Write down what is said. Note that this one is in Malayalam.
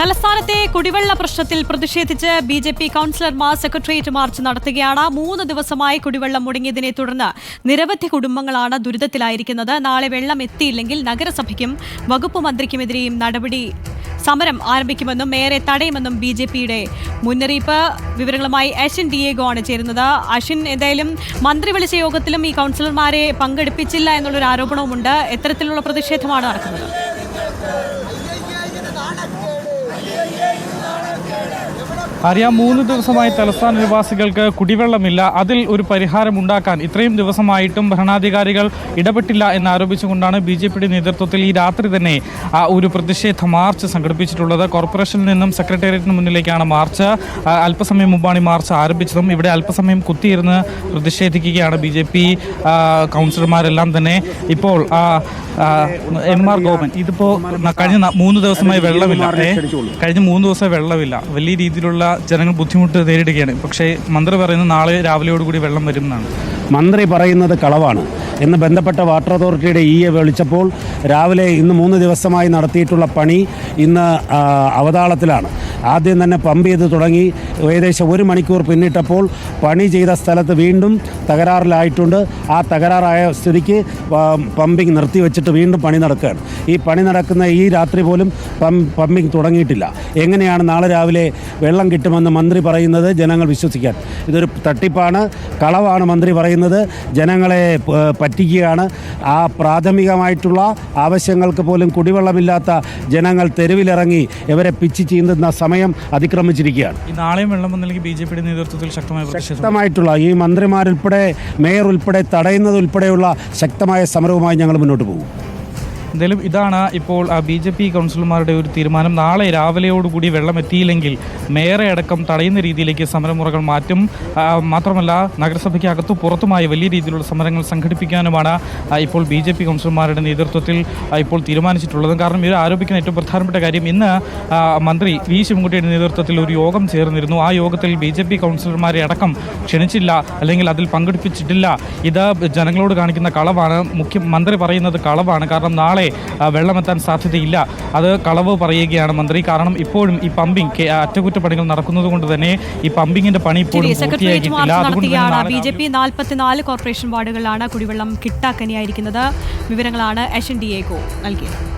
തലസ്ഥാനത്തെ കുടിവെള്ള പ്രശ്നത്തിൽ പ്രതിഷേധിച്ച് ബി ജെ പി കൗൺസിലർമാർ സെക്രട്ടേറിയറ്റ് മാർച്ച് നടത്തുകയാണ്. മൂന്ന് ദിവസമായി കുടിവെള്ളം മുടങ്ങിയതിനെ തുടർന്ന് നിരവധി കുടുംബങ്ങളാണ് ദുരിതത്തിലായിരിക്കുന്നത്. നാളെ വെള്ളം എത്തിയില്ലെങ്കിൽ നഗരസഭയ്ക്കും വകുപ്പ് മന്ത്രിക്കുമെതിരെയും നടപടി സമരം ആരംഭിക്കുമെന്നും മേയറെ തടയുമെന്നും ബി ജെ പിയുടെ മുന്നറിയിപ്പ്. വിവരങ്ങളുമായി അശ്വിൻ ഡിയേഗോ ആണ് ചേരുന്നത്. അശ്വിൻ എന്തായാലും മന്ത്രി വിളിച്ച യോഗത്തിലും ഈ കൗൺസിലർമാരെ പങ്കെടുപ്പിച്ചില്ല എന്നുള്ളൊരു ആരോപണവുമുണ്ട്. എത്തരത്തിലുള്ള പ്രതിഷേധമാണ് നടക്കുന്നത്. അറിയ മൂന്ന് ദിവസമായി തലസ്ഥാന നിവാസികൾക്ക് കുടിവെള്ളമില്ല. അതിൽ ഒരു പരിഹാരം ഉണ്ടാക്കാൻ ഇത്രയും ദിവസമായിട്ടും ഭരണാധികാരികൾ ഇടപെട്ടില്ല എന്നാരോപിച്ചുകൊണ്ടാണ് ബി ജെ പിയുടെ നേതൃത്വത്തിൽ ഈ രാത്രി തന്നെ ആ, ഒരു പ്രതിഷേധ മാർച്ച് സംഘടിപ്പിച്ചിട്ടുള്ളത്. കോർപ്പറേഷനിൽ നിന്നും സെക്രട്ടേറിയറ്റിന് മുന്നിലേക്കാണ് മാർച്ച്. അല്പസമയം മുമ്പാണ് ഈ മാർച്ച് ആരംഭിച്ചതും. ഇവിടെ അല്പസമയം കുത്തിയിരുന്ന് പ്രതിഷേധിക്കുകയാണ് ബി ജെ പി കൗൺസിലർമാരെല്ലാം തന്നെ. ഇപ്പോൾ എം ആർ ഗോപൻ ഇതിപ്പോൾ കഴിഞ്ഞ മൂന്ന് ദിവസമായി വെള്ളമില്ല. കഴിഞ്ഞ മൂന്ന് ദിവസമായി വെള്ളമില്ല. വലിയ രീതിയിലുള്ള ജനങ്ങൾ ബുദ്ധിമുട്ട് നേരിടുകയാണ്. പക്ഷേ മന്ത്രി പറയുന്നത് നാളെ രാവിലെയോടുകൂടി വെള്ളം വരും എന്നാണ്. മന്ത്രി പറയുന്നത് കളവാണ്. എന്ന് ബന്ധപ്പെട്ട വാട്ടർ അതോറിറ്റിയുടെ ഇ എ വിളിച്ചപ്പോൾ രാവിലെ ഇന്ന് മൂന്ന് ദിവസമായി നടത്തിയിട്ടുള്ള പണി ഇന്ന് അവതാളത്തിലാണ്. ആദ്യം തന്നെ പമ്പ് ചെയ്ത് തുടങ്ങി. ഏകദേശം ഒരു മണിക്കൂർ പിന്നിട്ടപ്പോൾ പണി ചെയ്ത സ്ഥലത്ത് വീണ്ടും തകരാറിലായിട്ടുണ്ട്. ആ തകരാറായ സ്ഥിതിക്ക് പമ്പിങ് നിർത്തിവെച്ചിട്ട് വീണ്ടും പണി നടക്കുകയാണ്. ഈ പണി നടക്കുന്ന ഈ രാത്രി പോലും പമ്പിങ് തുടങ്ങിയിട്ടില്ല. എങ്ങനെയാണ് നാളെ രാവിലെ വെള്ളം കിട്ടുമെന്ന് മന്ത്രി പറയുന്നത് ജനങ്ങൾ വിശ്വസിക്കാൻ. ഇതൊരു തട്ടിപ്പാണ് കളവാണ് മന്ത്രി പറയുന്നത്. ജനങ്ങളെ പറ്റിക്കുകയാണ്. ആ പ്രാഥമികമായിട്ടുള്ള ആവശ്യങ്ങൾക്ക് പോലും കുടിവെള്ളമില്ലാത്ത ജനങ്ങൾ തെരുവിലിറങ്ങി ഇവരെ പിച്ച് ചീന്തുന്ന സമയം അതിക്രമിച്ചിരിക്കുകയാണ്. ഈ നാളെയും വെള്ളം വന്നില്ലെങ്കിൽ ബി ജെ പിയുടെ നേതൃത്വത്തിൽ ശക്തമായ പ്രതിഷേധം. ശക്തമായിട്ടുള്ള ഈ മന്ത്രിമാരുൾപ്പെടെ മേയർ ഉൾപ്പെടെ തടയുന്നത് ഉൾപ്പെടെയുള്ള ശക്തമായ സമരവുമായി ഞങ്ങൾ മുന്നോട്ട് പോകും. എന്തായാലും ഇതാണ് ഇപ്പോൾ ബി ജെ പി കൗൺസിലർമാരുടെ ഒരു തീരുമാനം. നാളെ രാവിലെയോടുകൂടി വെള്ളം എത്തിയില്ലെങ്കിൽ മേയറെ അടക്കം തടയുന്ന രീതിയിലേക്ക് സമരമുറകൾ മാറ്റും. മാത്രമല്ല നഗരസഭയ്ക്ക് അകത്തു പുറത്തുമായി വലിയ രീതിയിലുള്ള സമരങ്ങൾ സംഘടിപ്പിക്കാനുമാണ് ഇപ്പോൾ ബി ജെ പി കൗൺസിലർമാരുടെ നേതൃത്വത്തിൽ ഇപ്പോൾ തീരുമാനിച്ചിട്ടുള്ളത്. കാരണം ഇവർ ആരോപിക്കുന്ന ഏറ്റവും പ്രധാനപ്പെട്ട കാര്യം ഇന്ന് മന്ത്രി വി ശിവൻകുട്ടിയുടെ നേതൃത്വത്തിൽ ഒരു യോഗം ചേർന്നിരുന്നു. ആ യോഗത്തിൽ ബി ജെ പി കൗൺസിലർമാരെ അടക്കം ക്ഷണിച്ചില്ല അല്ലെങ്കിൽ അതിൽ പങ്കെടുപ്പിച്ചിട്ടില്ല. ഇത് ജനങ്ങളോട് കാണിക്കുന്ന കളവാണ്. മുഖ്യമന്ത്രി പറയുന്നത് കളവാണ്. കാരണം നാളെ ആ, വെള്ളമെത്താൻ സാധ്യതയില്ല. അത് കളവ് പറയുകയാണ് മന്ത്രി. കാരണം ഇപ്പോഴും ഈ പമ്പിംഗ് അറ്റകുറ്റപ്പണികൾ നടക്കുന്നത് കൊണ്ട് തന്നെ ഈ പമ്പിങ്ങിന്റെ പണി ഇപ്പോഴും പൂർത്തിയാക്കിയിട്ടില്ല നാളെ ബി ജെ പി നാൽപ്പത്തിനാല് കോർപ്പറേഷൻ വാർഡുകളിലാണ് കുടിവെള്ളം കിട്ടാക്കനിയായിരിക്കുന്നത്. വിവരങ്ങളാണ് എസ് എൻ ഡി എ കോ നൽകിയത്.